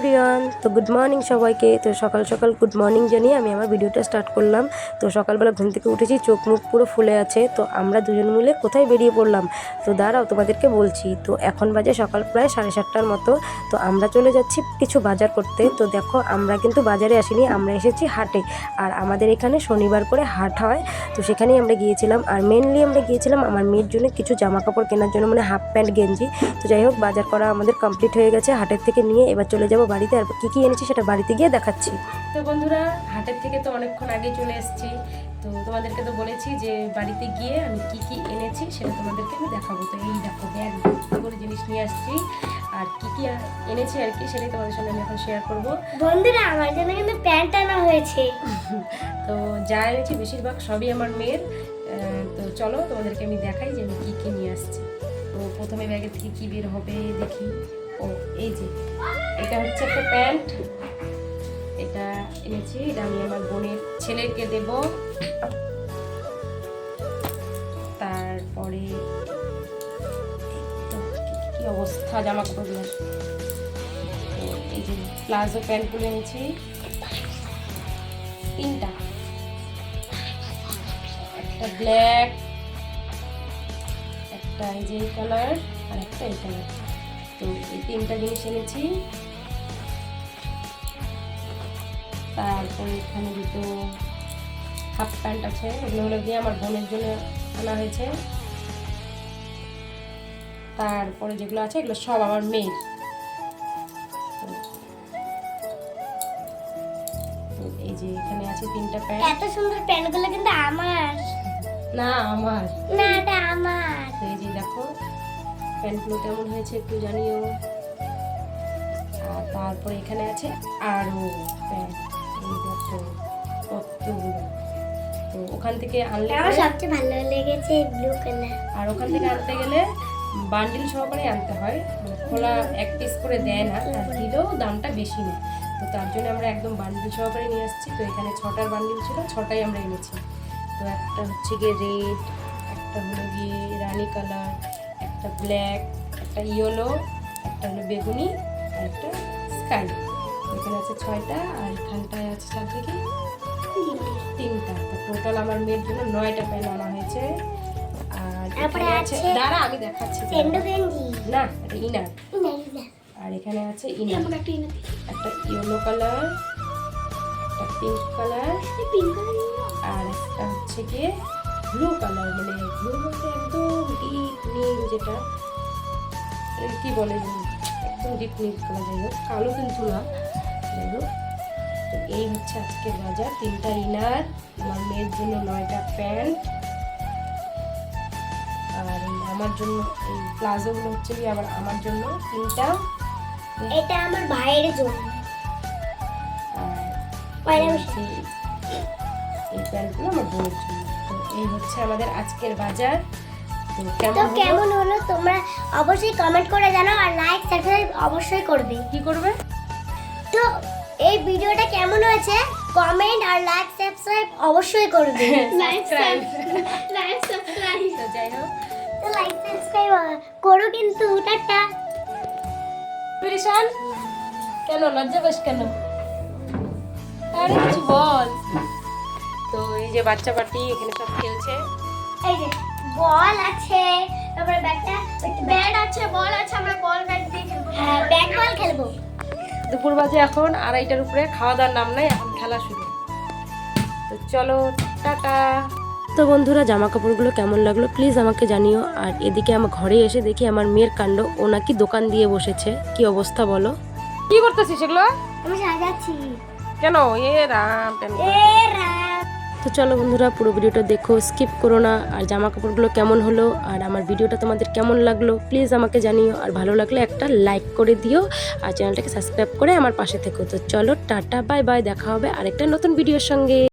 Everyone, তো good morning সবাইকে। তো সকাল সকাল গুড মর্নিং জানিয়ে আমি আমার ভিডিওটা স্টার্ট করলাম। তো সকালবেলা ঘুম থেকে উঠেছি, চোখ মুখ পুরো ফুলে আছে। তো আমরা দুজন মিলে কোথায় বেরিয়ে পড়লাম? তো দাঁড়াও, তোমাদেরকে বলছি। তো এখন বাজে সকাল প্রায় সাড়ে সাতটার মতো। তো আমরা চলে যাচ্ছি কিছু বাজার করতে। তো দেখো, আমরা কিন্তু বাজারে আসিনি, আমরা এসেছি হাটে। আর আমাদের এখানে শনিবার করে হাট হয়। তো সেখানেই আমরা গিয়েছিলাম। আর মেনলি আমরা গিয়েছিলাম আমার মেয়ের জন্য কিছু জামা কাপড় কেনার জন্য মানে হাফ প্যান্ট গেঞ্জি। তো যাই হোক, বাজার করা আমাদের কমপ্লিট হয়ে গেছে। হাটের থেকে নিয়ে এবার চলে যাব বাড়িতে আর কী কী এনেছি সেটা বাড়িতে গিয়ে দেখাচ্ছি। তো বন্ধুরা হাটের থেকে তো অনেকক্ষণ আগে চলে এসেছি। তো তোমাদেরকে তো বলেছি যে বাড়িতে গিয়ে আমি কি কি এনেছি সেটা তোমাদেরকে আমি দেখাবো। তো এই দেখো ব্যাগ ভর্তি করে জিনিস নিয়ে আসছি। আর কি কি এনেছি আর কি সেটাই তোমাদের সঙ্গে আমি এখন শেয়ার করব। বন্ধুরা আমার জন্য কিন্তু প্যান্ট আনা হয়েছে। তো যা এনেছি বেশিরভাগ সবই আমার মেয়ের। তো চলো তোমাদেরকে আমি দেখাই যে আমি কী কী নিয়ে আসছি। তো প্রথমে ব্যাগের থেকে কী বের হবে দেখি। ও, এই যে, এটা হচ্ছে একটা প্যান্ট। এটা এনেছি, এটা আমি আমার বোনের ছেলেকে দেব। তারপরে কি- অবস্থা জামা কাপড়গুলো এই যে প্লাজো প্যান্টগুলো এনেছি। তিনটা। একটা ব্ল্যাক, একটা এই যে কালার, আর একটা এই কালার। তো এই তিনটা জিনিস এনেছি। তারপরে এখানে দুটো হাফ প্যান্ট আছে এগুলো হলো গিয়ে আমার বোনের জন্য আনা হয়েছে। তারপরে যেগুলো আছে এগুলো সব আমার মেয়ের। এই যে এখানে আছে তিনটা প্যান্ট। এত সুন্দর প্যান্টগুলো কিন্তু আমার। না আমার। না এটা আমার। এই যে দেখো প্যান্টগুলো কেমন হয়েছে একটু জানিও। আর তারপরে এখানে আছে আরও প্যান্ট কতগুলো তো ওখান থেকে আনলে আমার সবচেয়ে ভালো লেগেছে ব্লু কালার আর ওখান থেকে আনতে গেলে বান্ডিল সহকারে আনতে হয়। মানে খোলা এক পিস করে দেয় না আর দিলেও দামটা বেশি নেয়। তো তার জন্য আমরা একদম বান্ডিল সহকারে নিয়ে আসছি। তো এখানে ছটার বান্ডিল ছিল ছটাই আমরা এনেছি। তো একটা হচ্ছে গিয়ে রেড একটা হলো গিয়ে রানি কালার একটা ব্ল্যাক একটা ইয়েলো একটা হলো বেগুনি আর একটা স্কাই। এখানে আছে ছয়টা আর এখানটায় আছে চার থেকে তিনটা। তো টোটাল আমার মেয়ের জন্য নয়টা প্যান্ট আনা হয়েছে। আর আছে দাঁড়া আমি দেখাচ্ছি না এটা ইনার। আর এখানে আছে ইনার একটা ইয়েলো কালার একটা পিঙ্ক কালার পিঙ্ক কালার আর একটা হচ্ছে গিয়ে ব্লু কালার মানে ব্লু বলতে একদম ডিপ নীল যেটা কি বলে? একদম ডিপ নীল কালার যাই হোক কালো কিন্তু না। যাই হোক তো এই হচ্ছে আজকের বাজার। তিনটা ইনার আমার মেয়ের জন্য নয়টা প্যান্ট। আর আমার জন্য এই প্লাজোগুলো হচ্ছে কি আবার আমার জন্য তিনটা। এটা আমার ভাইয়ের জন্য। আর এই। প্যান্টগুলো আমার বোনের জন্য। তো এই হচ্ছে আমাদের আজকের বাজার। তো কেমন হলো? তোমরা অবশ্যই কমেন্ট করে জানাও আর লাইক সাবস্ক্রাইব অবশ্যই করবে। কি করবে? তো এই ভিডিওটা কেমন হয়েছে? কমেন্ট আর লাইক সাবস্ক্রাইব অবশ্যই করবে। Like Subscribe. লাইক সাবস্ক্রাইব তো যাই হোক। তো লাইক সাবস্ক্রাইব করো কিন্তু টাটা। বিরিশান কেন লজ্জা পাস কেন? আরে কিছু বল। এই যে বাচ্চা পার্টি এখানে সব খেলছে। এই যে বল আছে তারপরে ব্যাটটা ব্যাট আছে বল আছে আমরা বল ব্যাট দিয়ে খেলব। হ্যাঁ ব্যাট বল খেলব। দুপুর বাজে এখন আড়াইটার উপরে খাওয়া দাওয়ার নাম নাই এখন খেলা শুরু। তো চলো টাটা। তো বন্ধুরা জামা কাপড়গুলো কেমন লাগল প্লিজ আমাকে জানিও। আর এদিকে আমার ঘরে এসে দেখি আমার মেয়ের কাণ্ড ও নাকি দোকান দিয়ে বসেছে। কি অবস্থা বলো? কি করতেছিস এগুলো? আমি সাজাচ্ছি। কেন? এ রাম এ রাম। তো চলো বন্ধুরা, পুরো ভিডিওটা দেখো স্কিপ করো না। আর জামা কাপড়গুলো কেমন হলো, আর আমার ভিডিওটা তোমাদের কেমন লাগল প্লিজ আমাকে জানিও। আর ভালো লাগলে একটা লাইক করে দিও, আর চ্যানেলটাকে সাবস্ক্রাইব করে আমার পাশে থেকো। তো চলো, টাটা বাই বাই দেখা হবে আরেকটা নতুন ভিডিওর সঙ্গে।